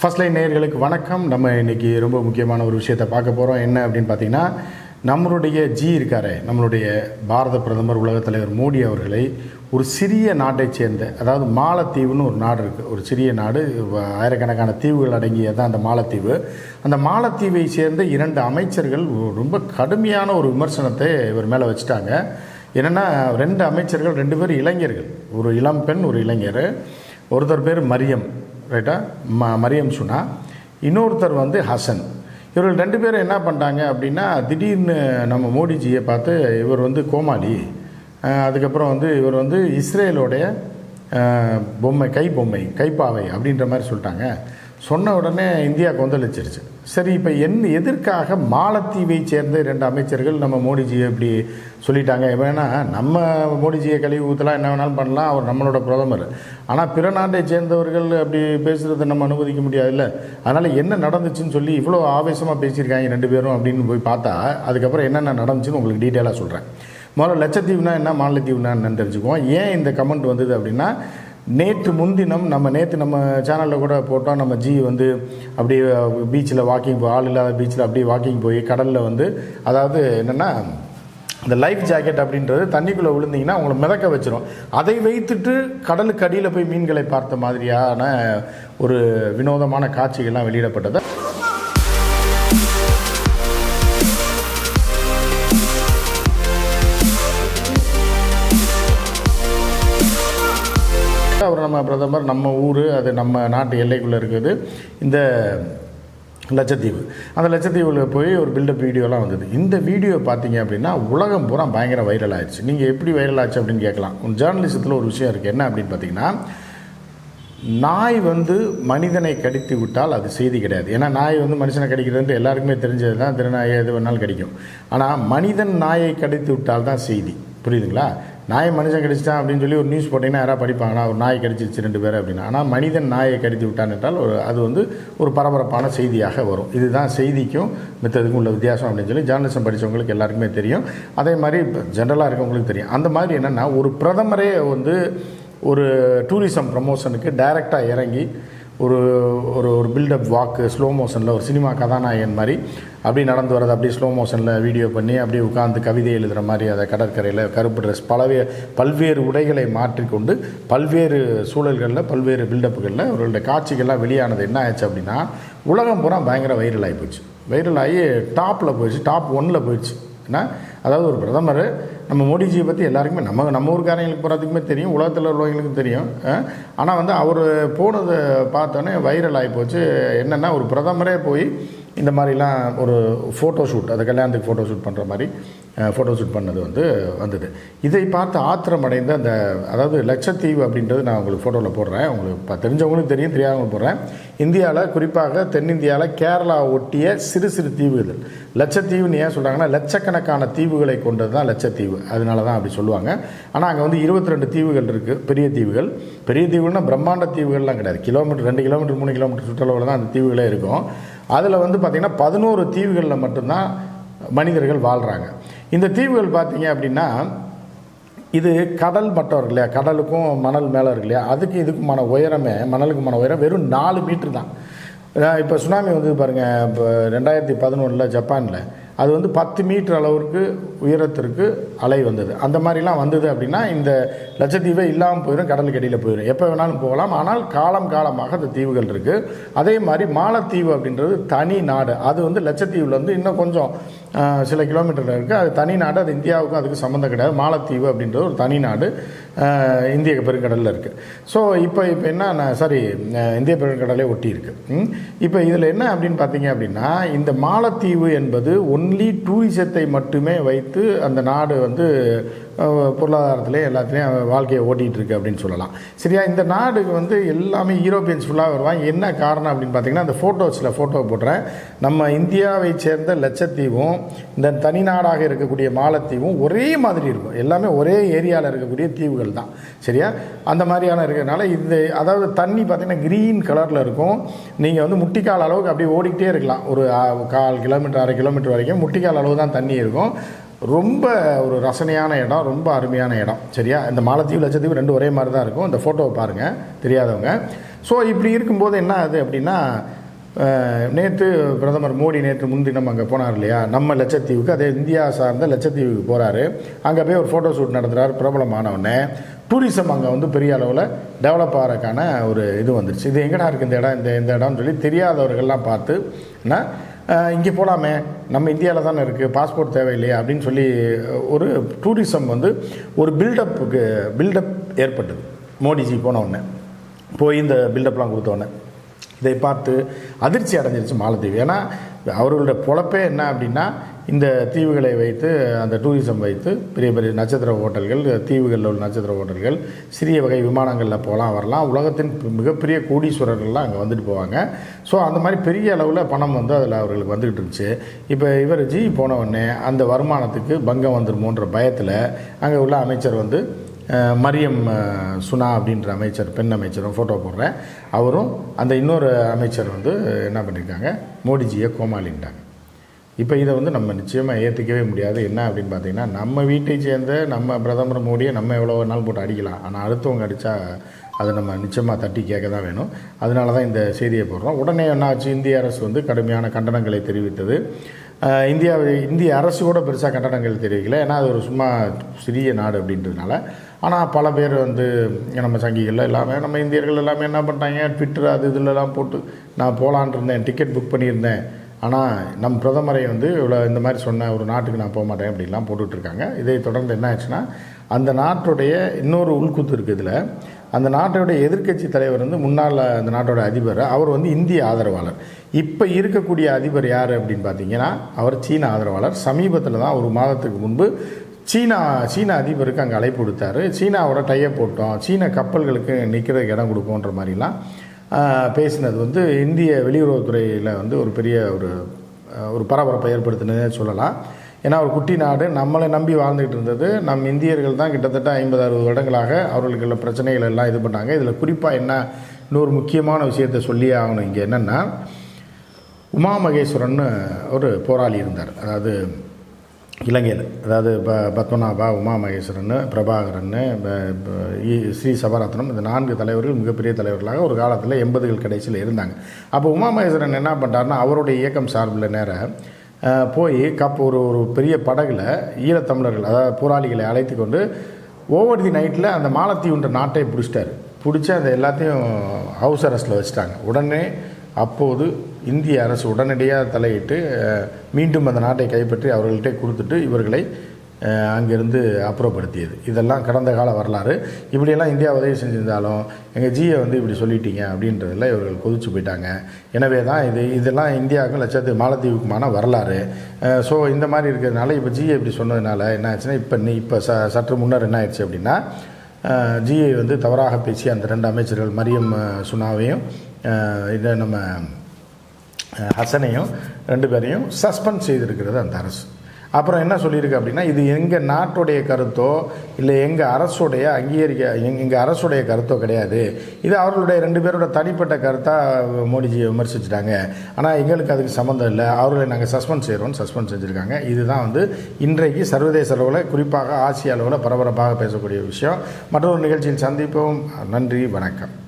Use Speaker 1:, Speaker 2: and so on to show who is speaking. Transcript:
Speaker 1: First line நேயர்களுக்கு வணக்கம். நம்ம இன்றைக்கி ரொம்ப முக்கியமான ஒரு விஷயத்தை பார்க்க போகிறோம் என்ன அப்படின்னு பார்த்தீங்கன்னா நம்மளுடைய ஜி இருக்காரே நம்மளுடைய பாரத பிரதமர் உலகத் தலைவர் மோடி அவர்களை ஒரு சிறிய நாட்டைச் சேர்ந்த அதாவது மாலத்தீவுன்னு ஒரு நாடு இருக்குது ஒரு சிறிய நாடு ஆயிரக்கணக்கான தீவுகள் அடங்கியது அந்த மாலத்தீவு. அந்த மாலத்தீவை சேர்ந்த இரண்டு அமைச்சர்கள் ரொம்ப கடுமையான ஒரு விமர்சனத்தை இவர் மேலே வச்சுட்டாங்க. என்னென்னா ரெண்டு அமைச்சர்கள் ரெண்டு பேரும் இளைஞர்கள். ஒரு இளம் பெண் ஒரு இளைஞர். ஒருத்தர் பேர் மரியம். ரைட்டா? ம மரியம் சுனா. இன்னொருத்தர் வந்து ஹசன். இவர்கள் ரெண்டு பேரும் என்ன பண்ணிட்டாங்க அப்படின்னா திடீர்னு நம்ம மோடிஜியை பார்த்து இவர் வந்து கோமாளி. அதுக்கப்புறம் வந்து இவர் வந்து இஸ்ரேலோடைய பொம்மை கை பொம்மை கைப்பாவை அப்படின்ற மாதிரி சொல்லிட்டாங்க. சொன்ன உடனே இந்தியா கொந்தளிச்சிருச்சு. சரி இப்போ என் எதற்காக மாலத்தீவை சேர்ந்த ரெண்டு அமைச்சர்கள் நம்ம மோடிஜியை இப்படி சொல்லிட்டாங்க? வேணா நம்ம மோடிஜியை கழிவு ஊற்றலாம் என்ன வேணாலும் பண்ணலாம் அவர் நம்மளோட பிரதமர். ஆனால் பிற நாட்டை சேர்ந்தவர்கள் அப்படி பேசுகிறத நம்ம அனுமதிக்க முடியாதுல்ல. அதனால் என்ன நடந்துச்சுன்னு சொல்லி இவ்வளோ ஆவேசமாக பேசியிருக்காங்க ரெண்டு பேரும் அப்படின்னு போய் பார்த்தா அதுக்கப்புறம் என்னென்ன நடந்துச்சுன்னு உங்களுக்கு டீட்டெயிலாக சொல்கிறேன் முதல்ல லட்சத்தீவுனா என்ன மாலத்தீவுனா என்னன்னு தெரிஞ்சுக்குவோம். ஏன் இந்த கமெண்ட் வந்தது அப்படின்னா நேற்று முன்தினம் நம்ம நேற்று நம்ம சேனலில் கூட போட்டோம். நம்ம ஜி வந்து அப்படியே பீச்சில் வாக்கிங் ஆள் இல்லாத பீச்சில் அப்படியே வாக்கிங் போய் கடலில் வந்து அதாவது என்னென்னா இந்த லைஃப் ஜாக்கெட் அப்படின்றது தண்ணிக்குள்ளே விழுந்தீங்கன்னா உங்களை மிதக்க வச்சிரும். அதை வைத்துட்டு கடலுக்கு அடியில் போய் மீன்களை பார்த்த மாதிரியான ஒரு வினோதமான காட்சிகள்லாம் வெளியிடப்பட்டது. அவர் நம்ம பிரதமர் நம்ம ஊர் அது நம்ம நாட்டு எல்லைக்குள்ளே இருக்குது. இந்த லட்சத்தீவு. அந்த லட்சத்தீவில் போய் ஒரு பில்டப் வீடியோலாம் வந்தது. இந்த வீடியோ பார்த்தீங்க அப்படின்னா உலகம் பூரா பயங்கர வைரல் ஆயிடுச்சு. நீங்கள் எப்படி வைரல் ஆச்சு அப்படின்னு கேட்கலாம். ஜேர்னலிசத்தில் ஒரு விஷயம் இருக்குது என்ன அப்படின்னு பார்த்தீங்கன்னா நாய் வந்து மனிதனை கடித்து விட்டால் அது செய்தி கிடையாது. ஏன்னா நாய் வந்து மனுஷனை கடிக்கிறதுன்ட்டு எல்லாருக்குமே தெரிஞ்சது தான் திருநாயை எது வேணாலும் கடிக்கும். ஆனால் மனிதன் நாயை கடித்து விட்டால் தான் செய்தி. புரியுதுங்களா? நாய் மனுஷன் கடிச்சிட்டான் அப்படின்னு சொல்லி ஒரு நியூஸ் போட்டிங்கன்னா யாராவது படிப்பாங்கன்னா ஒரு நாய் கடிச்சிருச்சு ரெண்டு பேர் அப்படின்னா. ஆனால் மனிதன் நாயை கடித்து விட்டான் என்றால் ஒரு அது வந்து ஒரு பரபரப்பான செய்தியாக வரும். இதுதான் செய்திக்கும் மித்ததுக்கும் உள்ள வித்தியாசம் அப்படின்னு சொல்லி ஜேர்னலிசம் படித்தவங்களுக்கு எல்லாருக்குமே தெரியும். அதே மாதிரி ஜென்ரலாக இருக்கவங்களுக்கு தெரியும். அந்த மாதிரி என்னென்னா ஒரு பிரதமரே வந்து ஒரு டூரிசம் ப்ரமோஷனுக்கு டைரெக்டாக இறங்கி ஒரு ஒரு ஒரு பில்டப் வாக்கு ஸ்லோ மோஷனில் ஒரு சினிமா கதாநாயகன் மாதிரி அப்படி நடந்து வரது அப்படியே ஸ்லோ மோஷனில் வீடியோ பண்ணி அப்படியே உட்காந்து கவிதை எழுதுகிற மாதிரி அதை கடற்கரையில் கருப்பு ட்ரெஸ் பலவே பல்வேறு உடைகளை மாற்றிக்கொண்டு பல்வேறு சூழல்களில் பல்வேறு பில்டப்புகளில் அவர்களுடைய காட்சிகள்லாம் வெளியானது என்ன ஆச்சு அப்படின்னா உலகம் பூரா பயங்கர வைரல் ஆகி போச்சு. வைரல் ஆகி டாப்பில் போயிடுச்சு டாப் ஒன்னில் போயிடுச்சு. ஏன்னா அதாவது ஒரு பிரதமர் நம்ம மோடிஜியை பற்றி எல்லாருக்குமே நம்ம நம்ம ஊருக்காரங்களுக்கு போகிறதுக்குமே தெரியும் உலகத்தில் உள்ளவங்களுக்கும் தெரியும். ஆனால் வந்து அவர் போனதை பார்த்தோன்னே வைரல் ஆகி போச்சு. என்னென்னா ஒரு பிரதமரே போய் இந்த மாதிரிலாம் ஒரு ஃபோட்டோ ஷூட் அந்த கல்யாணத்துக்கு ஃபோட்டோ ஷூட் பண்ணுற மாதிரி ஃபோட்டோ ஷூட் பண்ணது வந்து வந்தது. இதை பார்த்து ஆத்திரம் அடைந்த அந்த அதாவது லட்சத்தீவு அப்படின்றது நான் உங்களுக்கு ஃபோட்டோவில் போடுறேன். உங்களுக்கு இப்போ தெரிஞ்சவங்களுக்கும் தெரியும் தெரியாதவங்களும் போடுறேன். இந்தியாவில் குறிப்பாக தென்னிந்தியாவில் கேரளா ஒட்டிய சிறு சிறு தீவுகள். லட்சத்தீவுன்னு ஏன் சொல்கிறாங்கன்னா லட்சக்கணக்கான தீவுகளை கொண்டது தான் லட்சத்தீவு. அதனால தான் அப்படி சொல்லுவாங்க. ஆனால் அங்கே வந்து இருபத்தி ரெண்டு தீவுகள் இருக்குது பெரிய தீவுகள். பெரிய தீவுகள்னால் பிரம்மாண்ட தீவுகள்லாம் கிடையாது. கிலோமீட்டர் ரெண்டு கிலோமீட்டர் மூணு கிலோமீட்டர் சுற்றளவில் தான் அந்த தீவுகளே இருக்கும். அதில் வந்து பார்த்திங்கன்னா பதினோரு தீவுகளில் மட்டும்தான் மனிதர்கள் வாழ்கிறாங்க இந்த தீவுகள் பார்த்தீங்க அப்படின்னா இது கடல் மட்டம் இருக்கு இல்லையா? கடலுக்கும் மணல் மேலே இருக்கு இல்லையா? அதுக்கு இதுக்குமான உயரமே மணலுக்குமான உயரம் வெறும் நாலு மீட்ரு தான். இப்போ சுனாமி வந்து பாருங்கள் இப்போ ரெண்டாயிரத்தி பதினொன்றில் ஜப்பானில். அது வந்து பத்து மீட்டர் அளவிற்கு உயரத்திற்கு அலை வந்தது. அந்த மாதிரிலாம் வந்தது அப்படின்னா இந்த லட்சத்தீவே இல்லாமல் போயிடும் கடலுக்கு அடியில் போயிடும் எப்போ வேணாலும் போகலாம். ஆனால் காலம் காலமாக அந்த தீவுகள் இருக்குது அதே மாதிரி மாலத்தீவு அப்படின்றது தனி நாடு. அது வந்து லட்சத்தீவில் வந்து இன்னும் கொஞ்சம் சில கிலோமீட்டரில் இருக்குது அது தனி நாடு அது இந்தியாவுக்கும் அதுக்கு சம்மந்தம் கிடையாது. மாலத்தீவு அப்படின்றது ஒரு தனி நாடு. இந்திய பெருங்கடலில் இருக்குது ஸோ இப்போ இப்போ என்ன சாரி இந்திய பெருங்கடலே ஒட்டி இருக்கு. இப்போ இதில் என்ன அப்படின்னு பார்த்தீங்க அப்படின்னா இந்த மாலத்தீவு என்பது ஒன்லி டூரிசத்தை மட்டுமே வைத்து அந்த நாடு வந்து பொருளாதாரத்திலே எல்லாத்துலேயும் வாழ்க்கையை ஓட்டிகிட்டு இருக்கு அப்படின்னு சொல்லலாம். சரியா? இந்த நாடுக்கு வந்து எல்லாமே யூரோப்பியன்ஸ் ஃபுல்லாக வருவாங்க. என்ன காரணம் அப்படின்னு பார்த்தீங்கன்னா அந்த ஃபோட்டோஸில் ஃபோட்டோ போடுறேன். நம்ம இந்தியாவை சேர்ந்த லட்சத்தீவும் இந்த தனி நாடாக இருக்கக்கூடிய மாலத்தீவும் ஒரே மாதிரி இருக்கும். எல்லாமே ஒரே ஏரியாவில் இருக்கக்கூடிய தீவுகள் தான். சரியா? அந்த மாதிரியான இருக்கிறதுனால இந்த அதாவது தண்ணி பார்த்தீங்கன்னா க்ரீன் கலரில் இருக்கும். நீங்கள் வந்து முட்டிக்கால் அளவுக்கு அப்படியே ஓடிக்கிட்டே இருக்கலாம். ஒரு கால் கிலோமீட்டர் அரை கிலோமீட்டர் வரைக்கும் முட்டிக்கால் அளவு தான் தண்ணி இருக்கும். ரொம்ப ஒரு ரசனையான இடம் ரொம்ப அருமையான இடம். சரியா? இந்த மாலத்தீவு லட்சத்தீவு ரெண்டு ஒரே மாதிரி தான் இருக்கும். இந்த ஃபோட்டோவை பாருங்கள் தெரியாதவங்க. ஸோ இப்படி இருக்கும்போது என்ன ஆகுது அப்படின்னா நேற்று பிரதமர் மோடி நேற்று முன்தினம் அங்கே போனார் இல்லையா? நம்ம லட்சத்தீவுக்கு அதே இந்தியா சார்ந்த லட்சத்தீவுக்கு போகிறாரு அங்கே போய் ஒரு ஃபோட்டோ ஷூட் நடத்துகிறார் பிரபலமானவனே. டூரிசம் அங்கே வந்து பெரிய அளவில் டெவலப் ஆகிறக்கான ஒரு இது வந்துருச்சு. இது எங்கடா இருக்குது இந்த இடம்? இந்த இந்த இடம்னு சொல்லி தெரியாதவர்கள்லாம் பார்த்து என்ன இங்கே போகலாமே நம்ம இந்தியாவில் தானே இருக்குது பாஸ்போர்ட் தேவையில்லையே அப்படின்னு சொல்லி ஒரு டூரிசம் வந்து ஒரு பில்டப்புக்கு பில்டப் ஏற்பட்டது. மோடிஜி போன உடனே. போய் இந்த பில்டப்லாம் கொடுத்தோடனே இதை பார்த்து அதிர்ச்சி அடைஞ்சிருச்சு மாலத்தீவு. ஏன்னா அவர்களுடைய பொழப்பே என்ன அப்படின்னா இந்த தீவுகளை வைத்து அந்த டூரிசம் வைத்து பெரிய பெரிய நட்சத்திர ஹோட்டல்கள் தீவுகளில் உள்ள நட்சத்திர ஹோட்டல்கள் சிறிய வகை விமானங்களில் போகலாம் வரலாம். உலகத்தின் மிகப்பெரிய கோடீஸ்வரர்கள்லாம் அங்கே வந்துட்டு போவாங்க. ஸோ அந்த மாதிரி பெரிய அளவில் பணம் வந்து அதில் அவர்களுக்கு வந்துக்கிட்டு இருந்துச்சு. இப்போ இவர் ஜி போன உடனே அந்த வருமானத்துக்கு பங்கம் வந்துருமோன்ற பயத்தில் அங்கே உள்ள அமைச்சர் வந்து மரியம் சுனா அப்படின்ற அமைச்சர் பெண் அமைச்சரும் ஃபோட்டோ போடுறேன். அவரும் அந்த இன்னொரு அமைச்சர் வந்து என்ன பண்ணியிருக்காங்க மோடிஜியை கோமாளின்ட்டாங்க. இப்போ இதை வந்து நம்ம நிச்சயமாக ஏற்றுக்கவே முடியாது. என்ன அப்படின்னு பார்த்தீங்கன்னா நம்ம வீட்டை சேர்ந்த நம்ம பிரதமர் மோடியை நம்ம எவ்வளோ நாள் போட்டு அடிக்கலாம். ஆனால் அடுத்தவங்க அடித்தா அதை நம்ம நிச்சயமாக தட்டி கேட்க தான் வேணும். அதனால தான் இந்த செய்தியை போடுறோம். உடனே என்ன ஆச்சு இந்திய அரசு வந்து கடுமையான கண்டனங்களை தெரிவித்தது. இந்தியா இந்திய அரசு கூட பெருசாக கண்டனங்கள் தெரிவிக்கல. ஏன்னா அது ஒரு சும்மா சிறிய நாடு அப்படின்றதுனால. ஆனால் பல பேர் வந்து நம்ம சங்கிகள் எல்லாமே நம்ம இந்தியர்கள் எல்லாமே என்ன பண்ணிட்டாங்க? ட்விட்டர் அது இதுலலாம் போட்டு நான் போகலான் இருந்தேன் டிக்கெட் புக் பண்ணியிருந்தேன். ஆனால் நம் பிரதமரை வந்து இவ்வளோ இந்த மாதிரி சொன்ன ஒரு நாட்டுக்கு நான் போக மாட்டேன் அப்படிலாம் போட்டுட்ருக்காங்க. இதை தொடர்ந்து என்ன ஆச்சுன்னா அந்த நாட்டுடைய இன்னொரு உள்குத்து இருக்குது இதில். அந்த நாட்டோடைய எதிர்க்கட்சி தலைவர் வந்து முன்னாள் அந்த நாட்டோட அதிபர். அவர் வந்து இந்திய ஆதரவாளர். இப்போ இருக்கக்கூடிய அதிபர் யார் அப்படின்னு பார்த்தீங்கன்னா அவர் சீன ஆதரவாளர். சமீபத்தில் தான் ஒரு மாதத்துக்கு முன்பு சீனா சீன அதிபருக்கு அங்கே அழைப்பு கொடுத்தாரு சீனாவோட டையை போட்டோம். சீன கப்பல்களுக்கு நிற்கிறதுக்கு இடம் கொடுப்போன்ற மாதிரிலாம் பேசினது வந்து இந்திய வெளியுறவுத்துறையில் வந்து ஒரு பெரிய ஒரு ஒரு பரபரப்பை ஏற்படுத்தினதே சொல்லலாம். ஏன்னா ஒரு குட்டி நாடு நம்மளை நம்பி வாழ்ந்துகிட்டு இருந்தது நம் இந்தியர்கள் தான் கிட்டத்தட்ட ஐம்பது அறுபது வருடங்களாக அவர்களுக்கு உள்ள பிரச்சனைகள் எல்லாம் இது பண்ணாங்க. இதில் குறிப்பாக என்ன இன்னொரு முக்கியமான விஷயத்தை சொல்லியே ஆகணும் இங்கே என்னென்னா உமா மகேஸ்வரன் ஒரு போராளி இருந்தார். அதாவது இலங்கையில். அதாவது ப பத்மநாபா உமா மகேஸ்வரன் பிரபாகரன் ப- ப- இ- ஸ்ரீ சபரத்னம் இந்த நான்கு தலைவர்கள் மிகப்பெரிய தலைவர்களாக ஒரு காலத்தில் எண்பதுகள் கடைசியில் இருந்தாங்க. அப்போ உமா மகேஸ்வரன் என்ன பண்ணுறாருன்னா அவருடைய இயக்கம் சார்பில் நேர போய் கப் ஒரு ஒரு பெரிய படகுல ஈழத்தமிழர்கள் அதாவது போராளிகளை அழைத்து கொண்டு ஓவர் தி நைட்டில் அந்த மாலத்தீவுன்ற நாட்டை பிடிச்சிட்டார். பிடிச்சி அந்த எல்லாத்தையும் ஹவுஸ் அரெஸ்ட்டில் வச்சுட்டாங்க. உடனே அப்போது இந்திய அரசு உடனடியாக தலையிட்டு மீண்டும் அந்த நாட்டை கைப்பற்றி அவர்கள்ட்டே கொடுத்துட்டு இவர்களை அங்கிருந்து அப்புறப்படுத்தியது. இதெல்லாம் கடந்த கால வரலாறு. இப்படியெல்லாம் இந்தியா உதவி செஞ்சிருந்தாலும் எங்கள் ஜியை வந்து இப்படி சொல்லிட்டீங்க அப்படின்றதில் இவர்கள் கொதிச்சு போயிட்டாங்க. எனவே தான் இது இதெல்லாம் இந்தியாவுக்கும் லட்சத்து மாலத்தீவுக்குமான வரலாறு. ஸோ இந்த மாதிரி இருக்கிறதுனால இப்போ ஜியை இப்படி சொன்னதுனால என்ன ஆச்சுன்னா இப்போ நீ இப்போ ச சற்று முன்னர் என்ன ஆயிடுச்சு அப்படின்னா ஜியை வந்து தவறாக பேசி அந்த ரெண்டு அமைச்சர்கள் மரியம் சுனாவையும் இதை நம்ம ஹசனையும் ரெண்டு பேரையும் சஸ்பெண்ட் செய்திருக்கிறது அந்த அரசு. அப்புறம் என்ன சொல்லியிருக்கு அப்படின்னா இது எங்கள் நாட்டுடைய கருத்தோ இல்லை எங்கள் அரசுடைய அங்கீகரிக்க எங் எங்கள் அரசுடைய கருத்தோ கிடையாது. இது அவர்களுடைய ரெண்டு பேரோட தனிப்பட்ட கருத்தாக மோடிஜியை விமர்சிச்சிட்டாங்க. ஆனால் எங்களுக்கு அதுக்கு சம்மந்தம் இல்லை. அவர்களை நாங்கள் சஸ்பெண்ட் செய்கிறோம்னு சஸ்பெண்ட் செஞ்சுருக்காங்க. இதுதான் வந்து இன்றைக்கு சர்வதேச அளவில் குறிப்பாக ஆசிய அளவில் பரபரப்பாக பேசக்கூடிய விஷயம். மற்றொரு நிகழ்ச்சியில் சந்திப்போம். நன்றி வணக்கம்.